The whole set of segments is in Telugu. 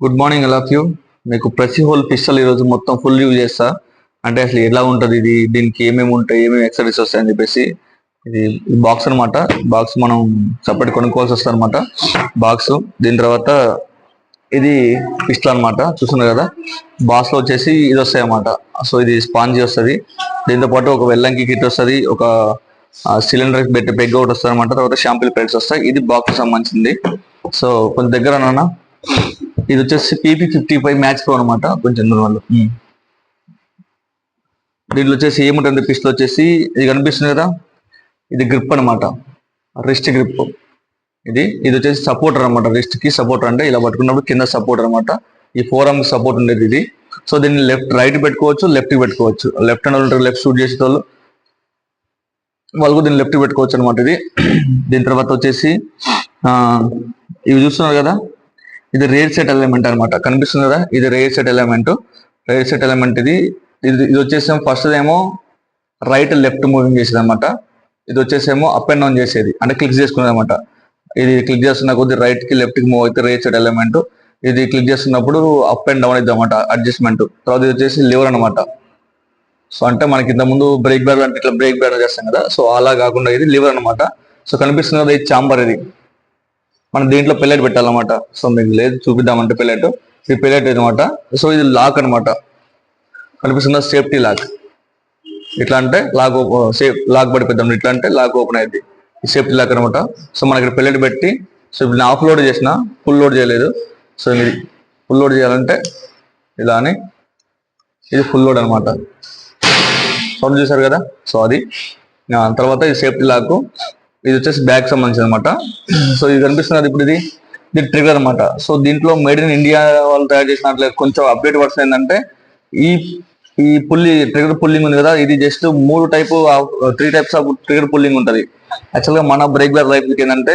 గుడ్ మార్నింగ్ ఎలా యూ మీకు ప్రతి హోల్ పిస్టల్ ఈరోజు మొత్తం ఫుల్ యూజ్ చేస్తా. అంటే అసలు ఎలా ఉంటుంది ఇది? దీనికి ఏమేమి ఉంటాయి? ఏమేమి ఎక్సర్సైజ్ వస్తాయి అని చెప్పేసి ఇది బాక్స్ అన్నమాట. బాక్స్ మనం సపరేట్ కొనుక్కోవాల్సి వస్తుంది అనమాట బాక్స్ దీని తర్వాత ఇది పిస్టల్ అన్నమాట. చూస్తున్నారు కదా? బాక్స్లో వచ్చేసి ఇది వస్తాయి అన్నమాట. సో ఇది స్పాంజీ వస్తుంది. దీంతో పాటు ఒక వెల్లంకి కిట్ వస్తుంది. ఒక సిలిండర్ పెట్టి పెగ్ ఒకటి వస్తుంది అనమాట తర్వాత షాంపిల్ ప్లేట్స్ వస్తాయి. ఇది బాక్స్ సంబంధించింది. సో కొంచెం దగ్గర నాన్న ఇది వచ్చేసి PP fifty five match pro అనమాట కొంచెం వాళ్ళు దీంట్లో వచ్చేసి ఏముంటుంది పిస్టల్ వచ్చేసి ఇది కనిపిస్తుంది కదా? ఇది గ్రిప్ అన్నమాట. రిస్ట్ గ్రిప్ ఇది ఇది వచ్చేసి సపోర్టర్ అనమాట రిస్ట్కి సపోర్టర్ అంటే ఇలా పట్టుకున్నప్పుడు కింద సపోర్టర్ అనమాట ఈ ఫోర్ ఆర్మ్ సపోర్ట్ ఉండేది ఇది. సో దీన్ని లెఫ్ట్ రైట్ పెట్టుకోవచ్చు లెఫ్ట్కి పెట్టుకోవచ్చు. లెఫ్ట్ హ్యాండ్ వాళ్ళు లెఫ్ట్ షూట్ చేసే వాళ్ళు వాళ్ళు కూడా దీన్ని లెఫ్ట్ పెట్టుకోవచ్చు అనమాట ఇది. దీని తర్వాత వచ్చేసి ఆ, ఇవి చూస్తున్నారు కదా? ఇది రేర్ సెట్ ఎలిమెంట్ అన్నమాట. కనిపిస్తుందా ఇది rear set element rear set element ఇది. ఇది ఇది వచ్చేసేమో ఫస్ట్ ఏమో రైట్ లెఫ్ట్ మూవింగ్ చేసేది అనమాట ఇది వచ్చేసేమో అప్ అండ్ డౌన్ చేసేది. అంటే క్లిక్ చేసుకునేది అనమాట ఇది క్లిక్ చేస్తున్న కొద్ది రైట్కి లెఫ్ట్కి మూవ్ అయితే రేర్ సెట్ ఎలిమెంట్ ఇది క్లిక్ చేస్తున్నప్పుడు అప్ అండ్ డౌన్ అవుతుంది అనమాట అడ్జస్ట్మెంట్ తర్వాత ఇది వచ్చేసి లివర్ అనమాట సో అంటే మనకి ఇంత ముందు బ్రేక్ బ్యాడ్ అంటే ఇట్లా బ్రేక్ బ్యాడ్ చేస్తాం కదా? సో అలా కాకుండా ఇది లివర్ అన్నమాట. సో కనిపిస్తుంది కదా ఇది చాంబర్ ఇది. మనం దీంట్లో పెల్లెట్ పెట్టాలన్నమాట. సో మీకు లేదు చూపిద్దామంటే పెల్లెట్ ఇది పెల్లెట్ అనమాట సో ఇది లాక్ అన్నమాట. కనిపిస్తుందా? సేఫ్టీ లాక్ ఇట్లా అంటే లాక్ సేఫ్ లాక్ పడిపోద్దాం. ఇట్లా అంటే లాక్ ఓపెన్ అయింది. సేఫ్టీ లాక్ అనమాట సో మనకి ఇక్కడ పెల్లెట్ పెట్టి సో ఇప్పుడు ఆఫ్ లోడ్ చేసిన ఫుల్ లోడ్ చేయలేదు. సో ఇది ఫుల్ లోడ్ చేయాలంటే ఇలా అని ఇది ఫుల్ లోడ్ అనమాట సౌండ్ చూసారు కదా? సో అది. తర్వాత ఇది సేఫ్టీ లాక్ ఇది వచ్చేసి బ్యాగ్ సంబంధించిన అనమాట సో ఇది కనిపిస్తున్నది ఇప్పుడు ఇది ఇది ట్రిగర్ అనమాట సో దీంట్లో మేడ్ ఇన్ ఇండియా వాళ్ళు తయారు చేసినట్లే కొంచెం అప్డేట్ వర్షన్ ఏంటంటే ఈ ఈ పుల్లి ట్రిగర్ పుల్లింగ్ ఉంది కదా ఇది జస్ట్ మూడు type three types of trigger pulling ఉంటుంది. యాక్చువల్గా మన బ్రేక్ బ్యాక్ లైఫ్ ఏంటంటే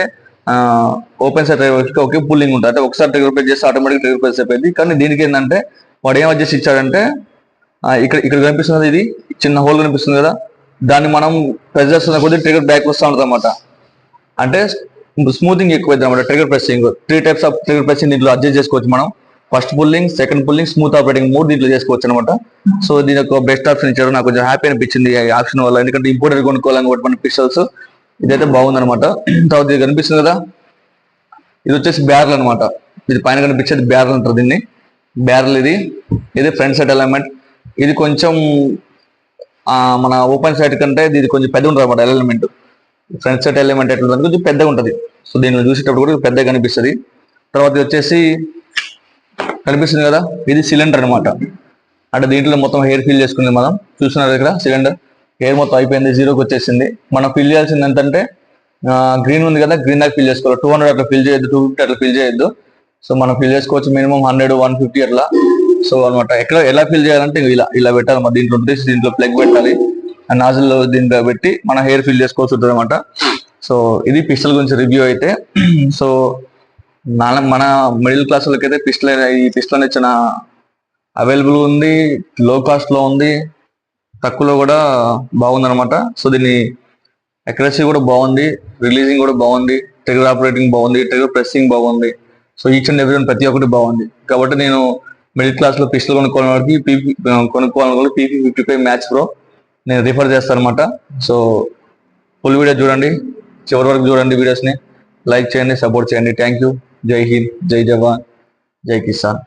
ఓపెన్ సెట్ ఒకే పుల్లింగ్ ఉంటుంది. అంటే ఒకసారి ట్రిగర్ ప్రెస్ చేస్తే ఆటోమేటిక్ ట్రిగర్ ప్రెస్ అయిపోయింది. కానీ దీనికి ఏంటంటే వాడు ఏం అడ్జస్ట్ ఇచ్చాడంటే ఇక్కడ ఇక్కడ కనిపిస్తుంది ఇది చిన్న హోల్ కనిపిస్తుంది కదా. దాన్ని మనం ప్రెస్ చేస్తున్న కొద్దీ ట్రిగర్ బ్యాక్ వస్తూ ఉంటుంది అనమాట అంటే స్మూతింగ్ ఎక్కువైతే అనమాట trigger pressing three types of trigger pressing దీంట్లో అడ్జస్ట్ చేసుకోవచ్చు మనం. First pulling second pulling smooth operating మూడు దీంట్లో చేసుకోవచ్చు అనమాట సో దీని ఒక బెస్ట్ ఆప్షన్ ఇచ్చారు. నాకు కొంచెం హ్యాపీ అనిపించింది ఈ ఆప్షన్ వల్ల. ఎందుకంటే ఇంపోర్టెడ్ కొనుక్కోవాలని కూడా మన పిక్సల్స్ ఇదైతే బాగుందనమాట తర్వాత ఇది కనిపిస్తుంది కదా. ఇది వచ్చేసి బ్యారల్ అనమాట ఇది పైన కనిపించేది బ్యారల్ అంటారు దీన్ని. బ్యారల్ ఇది. ఇది ఫ్రంట్ సైడ్ ఎలైన్మెంట్ ఇది కొంచెం మన ఓపెన్ సైడ్ కంటే ఇది కొంచెం పెద్ద ఉంటుంది అనమాట ఎలిమెంట్ ఫ్రంట్ సైడ్ ఎలిమెంట్ ఎట్లా ఉంటుంది? కొంచెం పెద్దగా ఉంటుంది. సో దీన్ని చూసేటప్పుడు కూడా పెద్దగా కనిపిస్తుంది. తర్వాత వచ్చేసి కనిపిస్తుంది కదా? ఇది సిలిండర్ అన్నమాట. అంటే దీంట్లో మొత్తం హెయిర్ ఫిల్ చేసుకుంది మనం. చూస్తున్నారు ఇక్కడ సిలిండర్ హెయిర్ మొత్తం అయిపోయింది జీరోకి వచ్చేసింది. మనం ఫిల్ చేయాల్సింది ఏంటంటే గ్రీన్ ఉంది కదా గ్రీన్ దాకా ఫిల్ చేసుకోవాలి. టూ హండ్రెడ్ అట్లా ఫిల్ చేయొద్దు టూ ఫిఫ్టీ అట్లా ఫిల్ చేయొద్దు. సో మనం ఫిల్ చేసుకోవచ్చు మినిమం హండ్రెడ్ వన్ ఫిఫ్టీ అట్లా. సో అనమాట ఎక్కడ ఎలా ఫిల్ చేయాలంటే ఇలా ఇలా పెట్టాలి మన దీంట్లో ఉంటుంది దీంట్లో ప్లగ్ పెట్టాలి. ఆ నాజిల్ దీంట్లో పెట్టి మన హెయిర్ ఫిల్ చేసుకోవచ్చు ఉంటుంది అనమాట సో ఇది పిస్టల్ గురించి రివ్యూ అయితే. సో మన మన మిడిల్ క్లాస్ వాళ్ళకైతే పిస్టల్ ఈ పిస్టల్ ఇచ్చిన చాలా అవైలబుల్ ఉంది లో కాస్ట్లో ఉంది తక్కువలో కూడా బాగుందనమాట సో దీన్ని అక్యురసీ కూడా బాగుంది రిలీజింగ్ కూడా బాగుంది ట్రిగర్ ఆపరేటింగ్ బాగుంది ట్రిగర్ ప్రెస్సింగ్ బాగుంది. సో ఈచ్ అండ్ ఎవ్రీ ప్రతి ఒక్కటి బాగుంది. కాబట్టి నేను మిడిల్ క్లాస్లో పిస్టల్ కొనుక్కోవాలని వాడికి పీపీ కొనుక్కోవాలని PP fifty five match pro నేను రిఫర్ చేస్తాను అనమాట సో ఫుల్ వీడియో చూడండి. చివరి వరకు చూడండి వీడియోస్ని లైక్ చేయండి సపోర్ట్ చేయండి. థ్యాంక్ యూ జై హింద్ జై జవాన్ జై కిసాన్